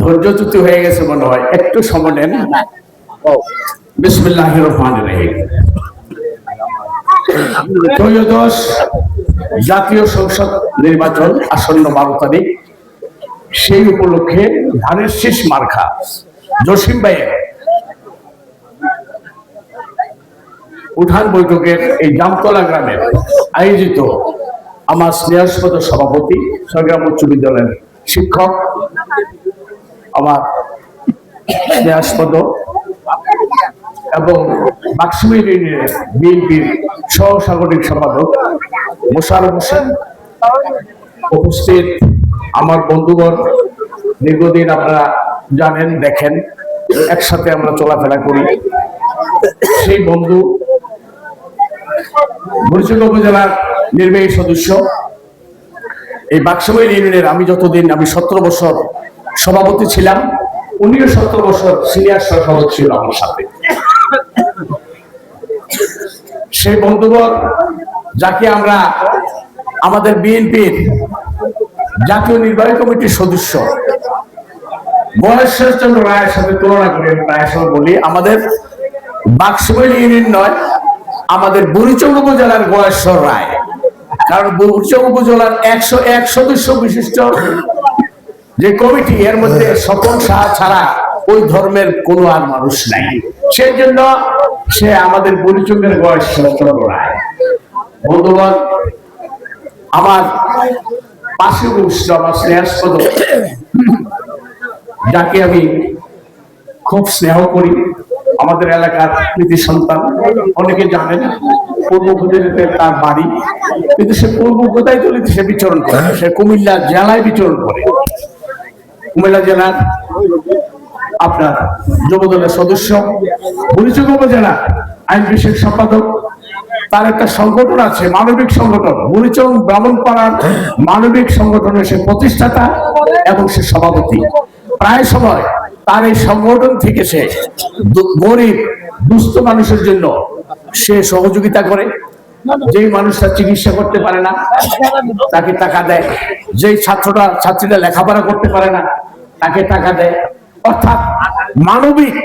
ধৈর্যচ্যুতি হয়ে গেছে মনে হয়। একটু সময় নেন। বিসমিল্লাহ রহমান রহিম। ত্রয়োদশ জাতীয় সংসদ নির্বাচন আসন্ন বারো তারিখ। সেই উপলক্ষে ধানের শীষ মার্খা জসিম ভাইয়ের উঠান বৈঠকের এই জামতলা গ্রামের আয়োজিত আমার স্নেহাস্পদ সভাপতি সংগ্রাম উচ্চ বিদ্যালয়ের শিক্ষক, আমার স্নেহাস্পদ এবং বাক্সুমী ইউনিয়নের বিএনপির সহ সাংগঠনিক সম্পাদক মোশারফ হোসেন উপস্থিত। আমার বন্ধুগণ, দীর্ঘদিন আপনারা জানেন, দেখেন, একসাথে আমরা চলাফেরা করি। সেই বন্ধু বরিশাল উপজেলার নির্বাহী সদস্য এই বাক্সবাইল ইউনিয়নের আমি যতদিন, আমি সতেরো বছর সভাপতি ছিলাম, উনিও সতেরো বছর সিনিয়র সভাপতি ছিল আমার সাথে। সেই বন্ধুবর যাকে আমরা, আমাদের বিএনপির জাতীয় নির্বাহী কমিটির সদস্য বয়সের চন্দ্র রায়ের সাথে তুলনা করে প্রায় বলি, আমাদের বাক্সবাইল ইউনিয়ন নয়, আমাদের বুড়িচং উপজেলার বয়সর রায়। কারণ বুড়িচং উপজেলার একশো এক সদস্য বিশিষ্ট যে কমিটি, এর মধ্যে স্বপন সাহা ছাড়া ওই ধর্মের কোনো আর মানুষ নাই। সেই জন্য সে আমাদের বুড়িচঙ্গের বয়স বন্ধুগণ, আমার পাশে বসছিল আমার স্নেহাস্পদ যাকে আমি খুব স্নেহ করি আমাদের এলাকার কৃতি সন্তান অনেকে জানেন পূর্ব উপজেলাতে তার বাড়ি। কিন্তু সে পূর্ব কোথায় চলিতে সে বিচরণ করে সে কুমিল্লা জেলায় বিচরণ করে। কুমিল্লা জেলার আপনার যুবদলের সদস্য বুড়িচুক উপজেলা আইন বিষয়ক সম্পাদক তার একটা সংগঠন আছে মানবিক সংগঠন বুড়িচং ব্রাহ্মণপাড়ার মানবিক সংগঠনের সে প্রতিষ্ঠাতা এবং সে সভাপতি। প্রায় সময় তার এই সংগঠন থেকে সে গরিব, দুস্থ মানুষের জন্য সে সহযোগিতা করে। যেই মানুষটা চিকিৎসা করতে পারে না, তাকে টাকা দেয়। যেই ছাত্রটা ছাত্রীরা লেখাপড়া করতে পারে না, তাকে টাকা দেয়। অর্থাৎ মানবিক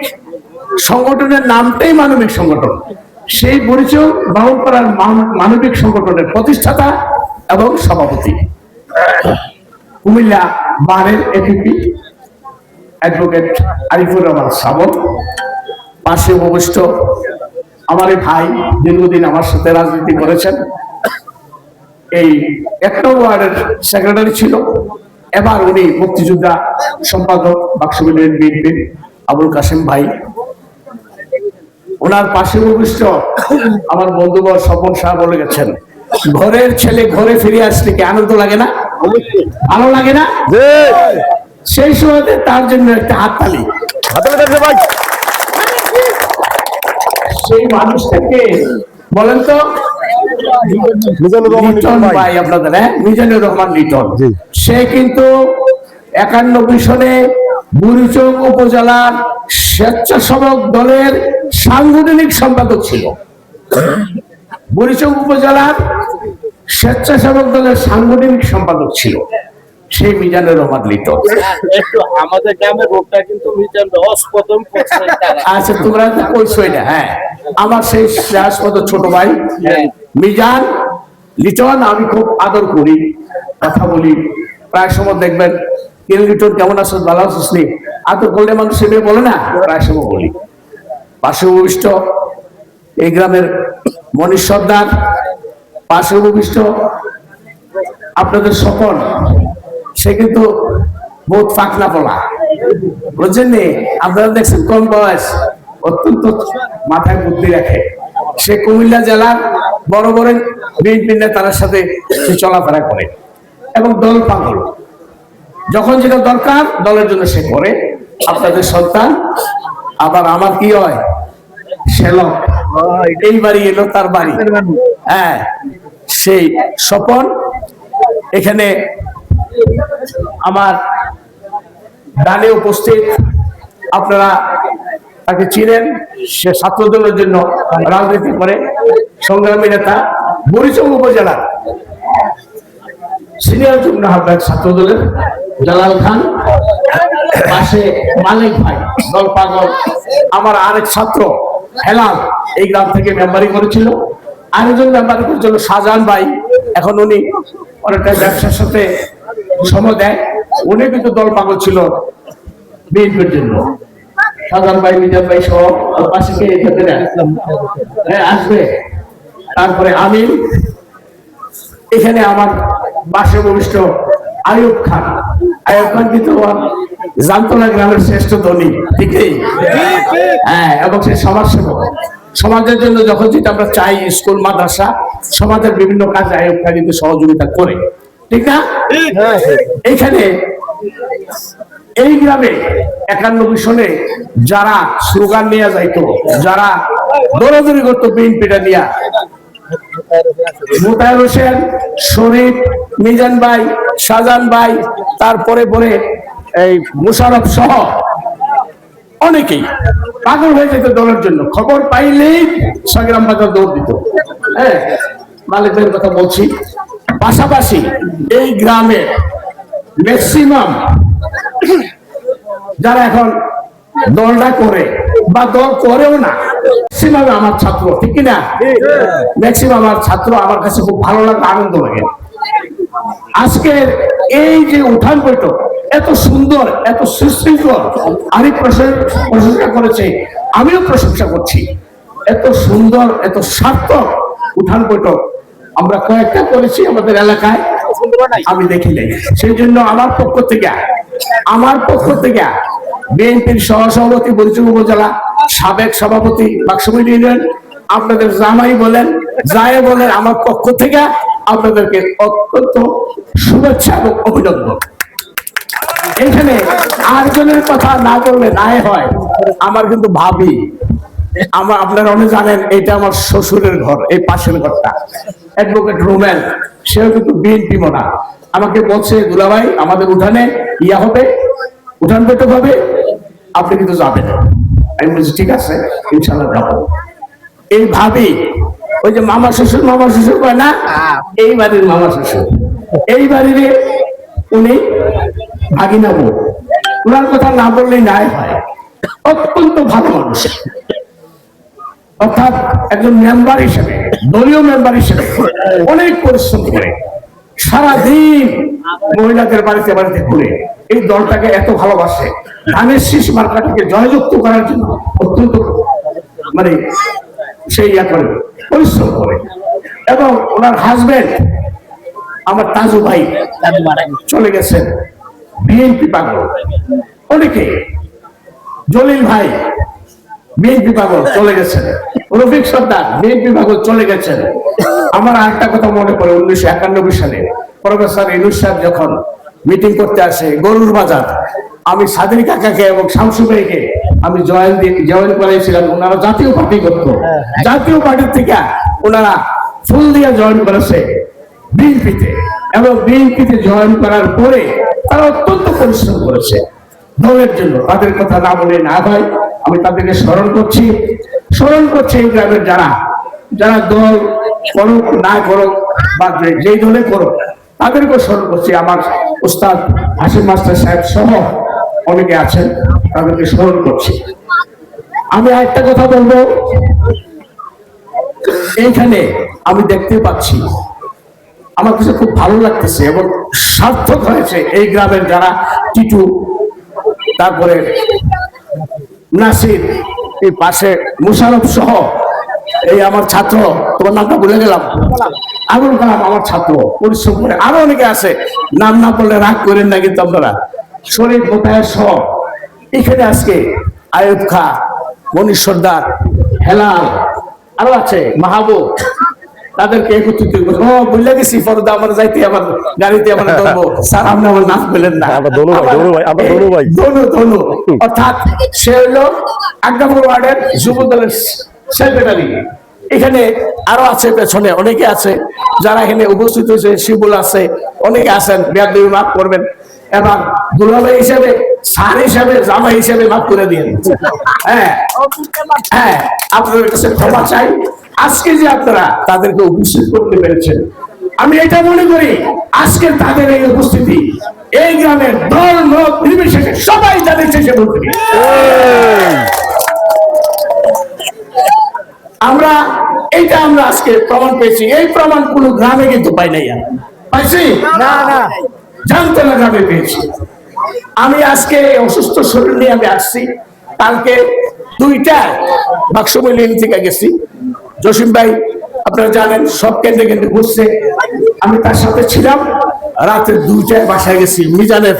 সংগঠনের নামটাই মানবিক সংগঠন। সেই পরিচয় বাহুপাড়ার মানবিক সংগঠনের প্রতিষ্ঠাতা এবং সভাপতি। কুমিল্লা বারের এপিপি অ্যাডভোকেট আরিফুর রহমান সাবন পাশে উপবিষ্ট আমার ভাই দীর্ঘদিন আমার সাথে রাজনীতি করেছেন। এই এক নম্বর ওয়ার্ডের সেক্রেটারি ছিল। এবার উনি মুক্তিযোদ্ধা সম্পাদক বাক্সবিলের বিএনপির আবুল কাসিম ভাই। ওনার পাশে উপবিষ্ট আমার বন্ধুবর স্বপন শাহ বলে গেছেন ঘরের ছেলে ঘরে ফিরে আসলে কি আনন্দ লাগে না? ভালো লাগে না? সেই সময়তে তার জন্য একটা হাততালি। সেই মানুষটাকে বলেন তো মিজানুর রহমান লিটন ভাই। ভাই আপনাদের হ্যাঁ? মিজানুর রহমান লিটন। সে কিন্তু একানব্বই সনে বুড়িচং উপজেলার স্বেচ্ছাসেবক দলের সাংগঠনিক সম্পাদক ছিল। বুড়িচং উপজেলার স্বেচ্ছাসেবক দলের সাংগঠনিক সম্পাদক ছিল। সেই মিজানের রহমান লিটন আমাদের গ্রামের রোগটা কিন্তু মিজান অস্পদম করছে আচ্ছা তোমরা তো কইছই না হ্যাঁ। আমার সেই শ্রেয়াসপদ ছোট ভাই মিজান লিটন আমি খুব আদর করি কথা বলি। প্রায় সময় দেখবেন কেন লিটন কেমন আছো ভালো আছিস নি আদর করলে মানুষ সেভাবে বলে না প্রায় সময় বলি। পাশে উপবিষ্ট এই গ্রামের মনীষ সর্দার পাশে উপবিষ্ট আপনাদের স্বপন সে কিন্তু বহুত ফাঁকনা পলা। বুঝছেন নি? আপনারা দেখছেন কম বয়স? অত্যন্ত মাথায় বুদ্ধি রাখে। সে কুমিল্লা জেলার বড় বড় বিএনপি নেতার সাথে সে চলাফেরা করে এবং দল পাগল। যখন যেটা দরকার, দলের জন্য সে করে। আপনাদের সন্তান, আবার আমার কি হয়? সেলক এই বাড়ি এলো তার বাড়ি। হ্যাঁ সেই স্বপন এখানে আমার ডানে উপস্থিত, আপনারা তাকে চিনেন, সে ছাত্রদলের জন্য রাজনীতি করে। সংগ্রামী নেতা বরিচং উপজেলার সিনিয়র যুগ্ম আহ্বায়ক ছাত্রদলের জালাল খান, পাশে মালিক ভাই, দল পাগল। আমার আরেক ছাত্র হেলাল এই গ্রাম থেকে মেম্বারি করেছিল। আরেকজন মেম্বারি করেছিল শাহজাহান ভাই। এখন উনি অনেকটা ব্যবসার সাথে সময় দেয়। উনি কিন্তু দল পাগল ছিল বিএনপির জন্য। শাহজাহান ভাই, মিজান ভাই সহ পাশে হ্যাঁ আসবে। তারপরে আমিন এখানে আমার ভূমিষ্ঠ আয়ুব খান। আয়ুব খান কিন্তু গ্রামের শ্রেষ্ঠ ধনী, ঠিকই? হ্যাঁ এবং সে সমাজসেবক। সমাজের জন্য যখন যেটা আমরা চাই, স্কুল, মাদ্রাসা, সমাজের বিভিন্ন কাজে আয়ুব খান কিন্তু সহযোগিতা করে। ঠিক না? এখানে এই গ্রামে একানব্বই সনে যারা স্লোগান নিয়ে যাইতো যারা দৌড়াদৌড়ি করতো বিএনপিটা নিয়ে মোতায়ের হোসেন শরীফ মিজান ভাই শাহজাহান ভাই তারপরে পরে এই মুশারফ সহ অনেকেই। পাগল হয়ে যেত দলের জন্য। খবর পাইলেই সংগ্রাম বাজার দৌড় দিত। হ্যাঁ মালিকদের কথা বলছি। পাশাপাশি এই গ্রামে ম্যাক্সিমাম যারা এখন দলটা করে বা দল করেও না ম্যাক্সিমাম আমার ছাত্র, ঠিক কিনা? ম্যাক্সিমাম আমার ছাত্র আমার কাছে খুব ভালো লাগে আনন্দ লাগে। আজকের এই যে উঠান বৈঠক, এত সুন্দর, এত সুশৃঙ্খল আমি প্রশং- প্রশংসা করেছে, আমিও প্রশংসা করছি। এত সুন্দর, এত সার্থক উঠান বৈঠক আমরা কয়েকটা করেছি আমাদের এলাকায়। আমি দেখি নাই। সেই জন্য আমার পক্ষ থেকে, আমার পক্ষ থেকে বিএনপির সহসভাপতি বরিচুর উপজেলা সাবেক সভাপতি বাক্সমিল ইউনিয়ন আপনাদের জামাই বলেন যায় বলেন, আমার পক্ষ থেকে আপনাদেরকে অত্যন্ত শুভেচ্ছা এবং অভিনন্দন। এখানে আটজনের কথা না বললে নাই হয়। আমার কিন্তু ভাবি আমার আপনারা অনেক জানেন, এটা আমার শ্বশুরের ঘর, এই পাশের ঘরটা। অ্যাডভোকেট রুমেন সেও কিন্তু বিএনপি মনা। আমাকে বলছে, দুলাভাই, আমাদের উঠানে ইয়া হবে, উঠান বৈঠক হবে, আপনি কিন্তু যাবেন। আমি বলছি, ঠিক আছে ইনশাল্লাহ যাব। ওই যে মামা শ্বশুর মামা শ্বশুর কয় না? এই বাড়ির মামা শ্বশুর। এই বাড়ির উনি ভাগিনা বউ ওনার কথা না বললেই নাই। হয় অত্যন্ত ভালো মানুষ। অর্থাৎ একজন মেম্বার হিসেবে, দলীয় মেম্বার হিসেবে অনেক পরিশ্রম করে, সারাদিন মহিলাদের বাড়িতে বাড়িতে ঘুরে এই দলটাকে এত ভালোবাসে। ধানের শীষ মার্কাটাকে জয়যুক্ত করার জন্য অত্যন্ত মানে সেই ইয়া করে, পরিশ্রম করে। এবং ওনার হাজবেন্ড আমার তাজু ভাই, চলে গেছেন। বিএনপি পাগল। অনেকে, জলিল ভাই বিএনপি পাগল চলে গেছেন রফিক সর্দার বিএনপি পাগল চলে গেছেন আমার আরেকটা কথা মনে পড়ে উনিশশো একানব্বই সালে। প্রফেসর ইনুস সাহেব যখন মিটিং করতে আসে গরুর বাজার আমি সাদির কাকাকে এবং শামসু ভাইকে আমি জয়েন দিয়ে জয়েন করেছিলাম ওনারা জাতীয় পার্টি করত। জাতীয় পার্টির থেকে ওনারা ফুল দিয়ে জয়েন করেছে বিএনপিতে এবং বিএনপিতে জয়েন করার পরে তারা অত্যন্ত পরিশ্রম করেছে। দলের জন্য তাদের কথা না বলে না হয়। আমি তাদেরকে স্মরণ করছি। স্মরণ করছি এই গ্রামের যারা যারা দল করুক, না করুক, বা যেই দলে করুক, তাদেরকেও স্মরণ করছি। আমার উস্তাদ হাসিম মাস্টার সাহেব সহ অনেকে আছেন, তাদেরকে স্মরণ করছি। আমি আরেকটা কথা বলব। এইখানে আমি দেখতে পাচ্ছি, আমার কাছে খুব ভালো লাগতেছে এবং সার্থক হয়েছে এই গ্রামের যারা টিটু, তারপরে নাসির, এই পাশে মুশারফ সহ এই আমার ছাত্র, তোমার নামটা বলে গেলাম। আবুল কালাম আমার ছাত্র, পরিশ্রম করে আরও অনেকে আছে। নাম না বললে রাগ করেন না কিন্তু আপনারা। শরীর মোতায়ের সহ, এখানে আজকে আয়ুব খা মনীষ সর্দার, হেলাল, আরও আছে, মাহবুব। তাদেরকে একত্রিত ও বুঝলে গেছি ফরদা আমার যাইতে আমার গাড়িতে আমার ধরবো। স্যার আপনি আমার নাম পেলেন না। আমরা দনু ভাই, দনু ভাই, আমরা দনু ভাই। ধনু ধনু। অর্থাৎ সে হলো আগামী ওয়ার্ডের যুব দলের সেক্রেটারি। এখানে আরও আছে পেছনে অনেকে আছে যারা এখানে উপস্থিত হয়েছে শিবুল আছে অনেকে আছেন বেয়াদি মাফ করবেন। এবং দুলাভাই হিসেবে স্যার হিসেবে জামা হিসেবে মাফ করে দিন হ্যাঁ হ্যাঁ আপনাদের কাছে ক্ষমা চাই। আজকে যে আপনারা তাদেরকে উপস্থিত করতে পেরেছেন আমি এটা মনে করি আজকে তাদের এই উপস্থিতি এই গ্রামের দল মত নির্বিশেষে সবাই জানে সে বলতে আমরা এইটা আমরা আজকে প্রমাণ পেয়েছি। এই প্রমাণ কোন গ্রামে কিন্তু পাই নাই। পাইছি? না না। জানতে না গ্রামে পেয়েছি। আমি আজকে অসুস্থ শরীর নিয়ে আমি আসছি। কালকে দুইটা বাক্স মিলিয়ন থেকে গেছি। জসিম ভাই, আপনারা জানেন, সব কেন্দ্রে কেন্দ্রে ঘুরছে। আমি তার সাথে ছিলাম। রাতে দুইটায় বাসায় গেছি। মিজানের,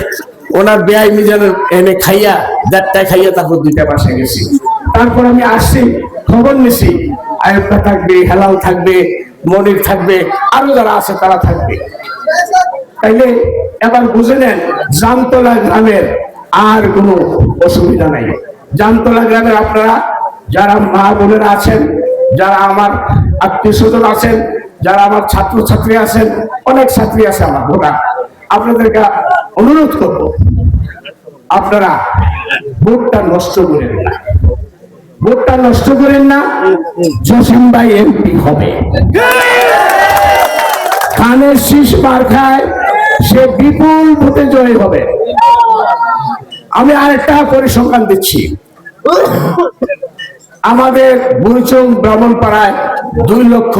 ওনার বেয়াই মিজানের এনে খাইয়া, দেড়টায় খাইয়া তারপর দুইটা বাসায় গেছি। তারপর আমি আসছি, খবর নিছি। আয়ুক্তা থাকবে, হেলাল থাকবে, মনির থাকবে, আরও যারা আছে তারা থাকবে। তাইলে এবার বুঝে নেন, জামতলা গ্রামের আর কোনো অসুবিধা নাই। জামতলা গ্রামের আপনারা যারা মা বোনেরা আছেন, যারা আমার আত্মীয় স্বজন আছেন, যারা আমার ছাত্র ছাত্রী আছেন, অনেক ছাত্রী আছে আমার ভোটার আপনাদেরকে অনুরোধ করব, আপনারা ভোটটা নষ্ট করেন না। ভোটটা নষ্ট করেন না, জসিম ভাই এমপি হবে। কানের শীষ মার খায় সে বিপুল ভোটে জয় হবে। আমি আরেকটা পরিসংখ্যান দিচ্ছি। আমাদের বুড়িচং ব্রাহ্মণপাড়ায় দুই লক্ষ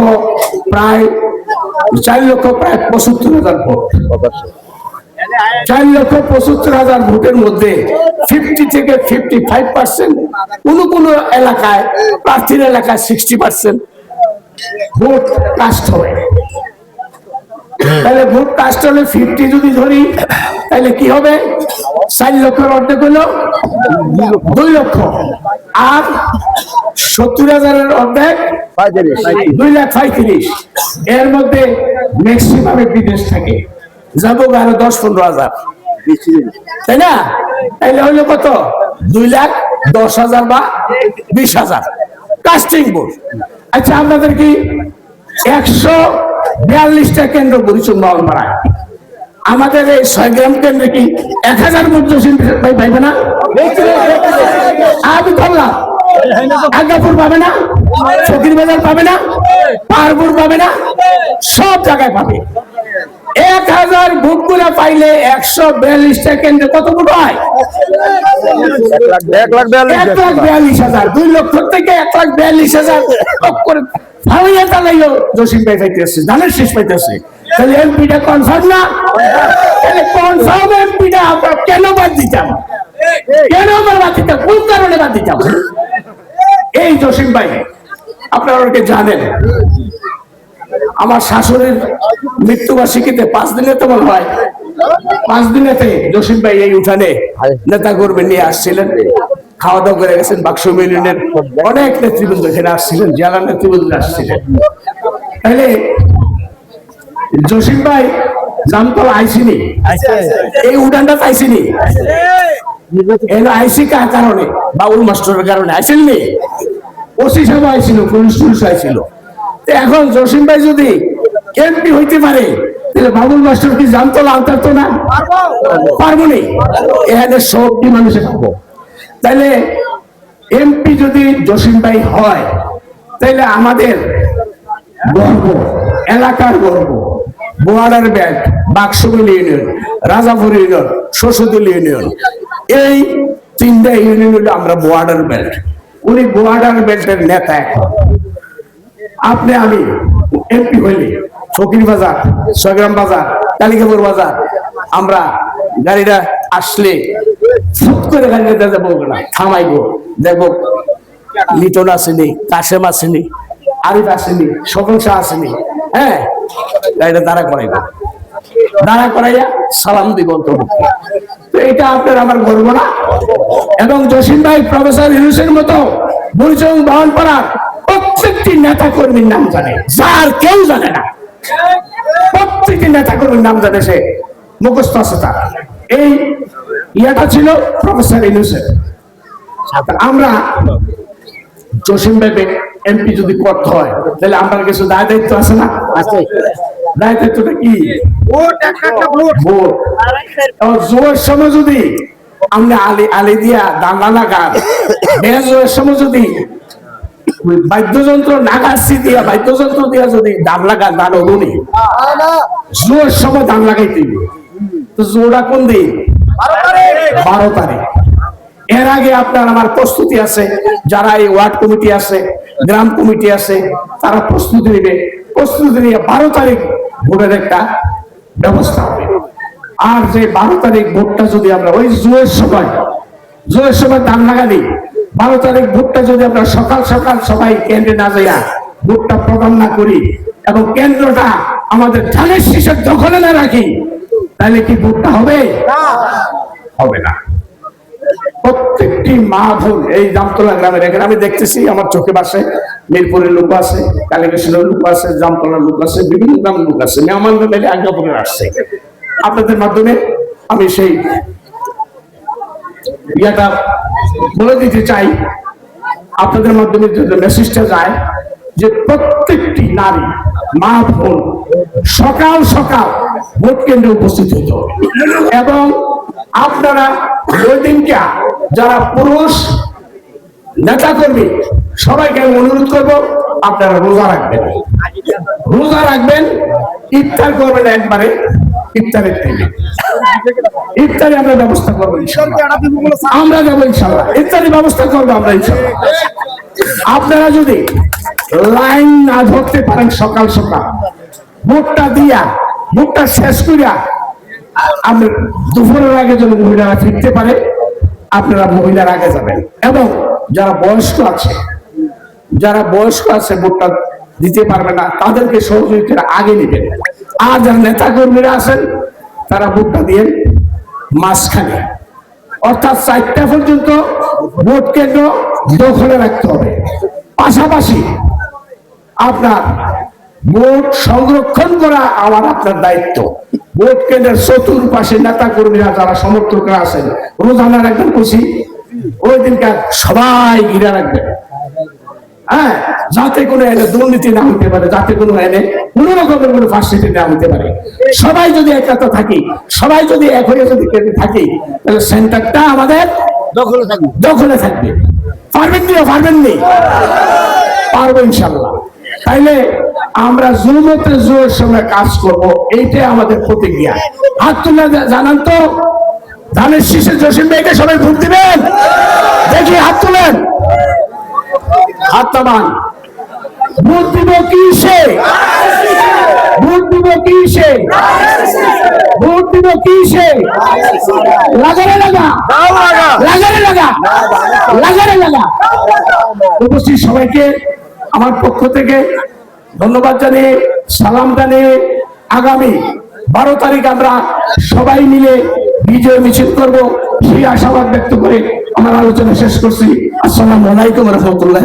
প্রায়, চার লক্ষ প্রায় পঁচাত্তর হাজার ভোট। চার লক্ষ পঁচাত্তর হাজার ভোটের মধ্যে ফিফটি থেকে ফিফটি ফাইভ পার্সেন্ট কোন কোন এলাকায়, প্রার্থীর এলাকায় সিক্সটি পার্সেন্ট ভোট কাস্ট হয় তাহলে ভোট কাস্ট হলে ফিফটি যদি ধরি তাহলে কি হবে? চার লক্ষের অর্ধেক হলো দুই লক্ষ। আর সত্তর হাজারের অর্ধেক দুই লাখ পঁয়ত্রিশ। এর মধ্যে ম্যাক্সিমামে বিদেশ থাকে। যাব আরও দশ পনেরো হাজার। তাই না? তাইলে হইল কত? দুই লাখ দশ হাজার বা বিশ হাজার। কাস্টিং বোর্ড আচ্ছা আপনাদের কি একশো বিয়াল্লিশটা কেন্দ্র পাওয়ার পাড়ায়। আমাদের এই ছয় গ্রাম কেন্দ্রে কি এক হাজার ভাই পাইবে না? আমি ধরলাম আগাপুর পাবে না? ফকির বাজার পাবে না? পাহাড়পুর পাবে না? সব জায়গায় পাবে। এক হাজার ভোট করে পাইলে একশো বিয়াল্লিশটা কেন্দ্রে কত ভোট হয়? লাখ বিয়াল্লিশ এক লাখ বিয়াল্লিশ হাজার। দুই লক্ষ থেকে এক লাখ বিয়াল্লিশ হাজার ভালোই তালাইও জসিম ভাই পাইতেছে ধানের শেষ পাইতেছে। তাহলে এমপিটা কনফার্ম না? তাহলে কনফার্ম এমপিটা আমরা কেন বাদ দিতাম? কেন বাদ দিতাম? কোন কারণে বাদ দিতাম? এই জসিম ভাই, আপনারা ওকে জানেন, আমার শাশুড়ির মৃত্যুবার্ষিকীতে পাঁচ দিনে তো মনে হয়, পাঁচ দিনেতে জসিম ভাই এই উঠানে নেতা কর্মী নিয়ে আসছিলেন। খাওয়া দাওয়া করে গেছেন, বাক্স অনেক নেতৃবৃন্দ এখানে আসছিলেন নেতৃবৃন্দ আসছিলেন। তাহলে জসিম ভাই জামতলা আইসিনি? এই উঠানটা আইসিনি? এর আইসি কার কারণে? বাবুল মাস্টারের কারণে। আইসেননি? ওসি সাহেব আইছিল পুলিশ তো এখন জসিম ভাই যদি এমপি হইতে পারে, তাহলে বাবুল মাস্টার কি জামতলা আনতে পারতো না? পারব। নি? এখানে সবটি মানুষের থাকব। তাহলে এমপি যদি জসিম ভাই হয় তাহলে আমাদের গর্ব, এলাকার গর্ব বোয়ার্ডার ব্যাংক বাক্সগুল ইউনিয়ন রাজাপুর ইউনিয়ন শশুদুল ইউনিয়ন এই তিনটা ইউনিয়ন আমরা বোয়ার্ডার বেল্ট উনি বোয়ার্ডার বেল্টের নেতা এখন। আপনি, আমি এমপি হইলে, ফকির বাজার, ছয়গ্রাম বাজার কালিকাপুর বাজার, আমরা গাড়িটা আসলে ফুট করে না। থামাইবো দেখব লিটন আসেনি, কাশেম আসেনি, আরিফ আসেনি শাহ আসেনি। হ্যাঁ? দাঁড়া করাইবো। দাঁড়া করাইয়া সালাম দিব তো এটা আপনার আমার গর্ব না। এবং জসিম ভাই, প্রফেসর মতো বহন প্রত্যেকটি নেতা কর্মীর নাম জানে। যার কেউ জানে না। প্রত্যেকটি নেতা কর্মীর নাম জানে সে। মুখস্থ আছে তার। এই ইয়েটা ছিল প্রফেসর ইউনুসের আমরা জসিম ভাই এমপি যদি করতে হয় তাহলে আমার কিছু দায় দায়িত্ব আছে না? আছে। দায় দায়িত্বটা কি? জোয়ের সময় যদি আমরা আলি আলি দিয়া দাঙ্গা নাগাদ বেজোয়ের সময় যদি বাদ্যযন্ত্র নাগাচ্ছি দিয়া বাদ্যযন্ত্র দিয়া যদি দাম লাগা দান অরুণি জোয়ের সময় দাম লাগাইতে। তো জোড়া কোন দিন? বারো তারিখ। এর আগে আপনার আমার প্রস্তুতি আছে, যারা এই ওয়ার্ড কমিটি আছে, গ্রাম কমিটি আছে, তারা প্রস্তুতি নেবে। প্রস্তুতি নিয়ে বারো তারিখ ভোটের একটা ব্যবস্থা হবে। আর যে বারো তারিখ ভোটটা যদি আমরা, ওই জুয়ের সময় জুয়ের সময় দান লাগালি বারো তারিখ ভোটটা যদি আমরা সকাল সকাল সবাই কেন্দ্রে না যাইয়া ভোটটা প্রদান না করি, এবং কেন্দ্রটা আমাদের ধানের শীষের দখলে না রাখি তাহলে কি ভোটটা হবে? হবে না। প্রত্যেকটি মা বোন এই জামতলা গ্রামের এখানে আমি দেখতেছি আমার চোখে বাসে মিরপুরের লোক আছে কালীকৃষ্ণের লোক আছে জামতলার লোক আছে বিভিন্ন গ্রামের লোক আছে মেহমান মেলে আজ্ঞাপনের আসছে। আপনাদের মাধ্যমে আমি সেই ইয়াটা বলে দিতে চাই আপনাদের মাধ্যমে যদি মেসেজটা যায় যে প্রত্যেকটি নারী মা বোন সকাল সকাল ভোট কেন্দ্রে উপস্থিত এবং আপনারা যারা পুরুষ নেতা কর্মী সবাইকে আমি অনুরোধ করব, আপনারা রোজা রাখবেন। রোজা রাখবেন, ইফতার করবেন একবারে, ইফতারের ইফতারি আমরা ব্যবস্থা করব আমরা যাব ইনশাল্লাহ ইত্যাদি ব্যবস্থা করব আমরা ইনশাল্লাহ আপনারা যদি লাইন না ধরতে পারেন সকাল সকাল, ভোটটা দিয়া ভোটটা শেষ করিয়া আপনি দুপুরের আগে যদি মহিলারা ফিরতে পারে, আপনারা মহিলার আগে যাবেন। এবং যারা বয়স্ক আছে, যারা বয়স্ক আছে, ভোটটা দিতে পারবে না, তাদেরকে সহযোগিতার আগে নেবেন। আর যারা নেতা কর্মীরা আছেন, তারা ভোটটা দিয়ে মাঝখানে। অর্থাৎ চারটা পর্যন্ত ভোট কেন্দ্র দখলে রাখতে হবে। পাশাপাশি আপনার ভোট সংরক্ষণ করা আমার আপনার দায়িত্ব। ভোট কেন্দ্রের চতুর্পাশে নেতা কর্মীরা যারা সমর্থকরা আছেন রোজানা রাখবেন খুশি ওই দিনকার সবাই ঘিরে রাখবেন হ্যাঁ যাতে কোনো এনে দুর্নীতি না হতে পারে যাতে কোনো এনে কোন রকমের কোনো ফাঁসিটি না হতে পারে। সবাই যদি একতা থাকি সবাই যদি এক হয়ে যদি থাকি তাহলে সেন্টারটা আমাদের দখলে থাকবে। দখলে থাকবে। পারবেন কি পারবেন নি? পারব ইনশাল্লাহ। তাইলে আমরা জুমতে জোরের সঙ্গে কাজ করব, এইটাই আমাদের প্রতিক্রিয়া। হাত তুলে জানান তো। ধানের শীষে জসিম ভাইকে সবাই ভোট দিবেন? দেখি, হাত তুলেন। হাত তামান দিব কিসে? ভোট দিব কিসে? ভোট দিব কিসে? লাগারে লাগা। লাগারে লাগা। লাগারে লাগা। উপস্থিত সবাইকে, আমার পক্ষ থেকে ধন্যবাদ জানিয়ে, সালাম জানিয়ে আগামী বারো তারিখ আমরা সবাই মিলে বিজয় মিছিল করব। সেই আশাবাদ ব্যক্ত করে আমার আলোচনা শেষ করছি। আসসালামু আলাইকুম রহমতুল্লাহ